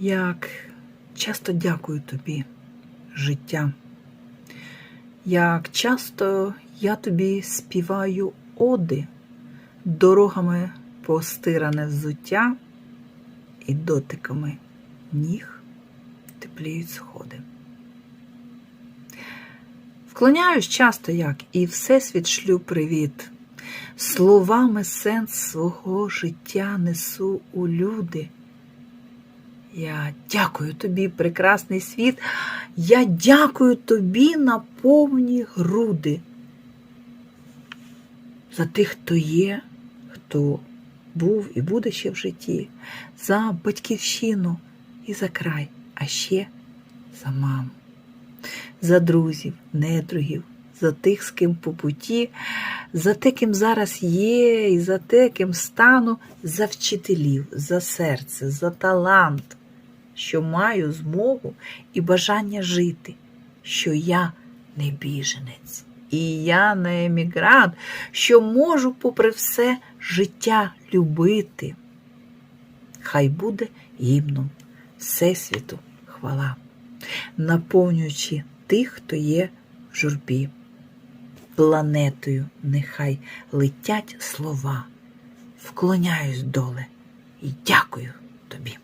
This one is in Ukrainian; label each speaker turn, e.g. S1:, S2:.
S1: як часто дякую тобі, життя. Як часто я тобі співаю оди, дорогами постиране взуття і дотиками ніг тепліють сходи. Вклоняюсь часто, як і Всесвіт шлю привіт. Словами сенс свого життя несу у люди. Я дякую тобі, прекрасний світ. Я дякую тобі на повні груди. За тих, хто є, хто був і буде ще в житті, за батьківщину і за край, а ще за маму, за друзів, недругів, за тих, з ким по путі, за те, ким зараз є, і за те, ким стану, за вчителів, за серце, за талант, що маю змогу і бажання жити, що я не біженець. І я не емігрант, що можу, попри все, життя любити. Хай буде гімном Всесвіту хвала, наповнюючи тих, хто є в журбі. Планетою нехай летять слова. Вклоняюсь доле і дякую тобі.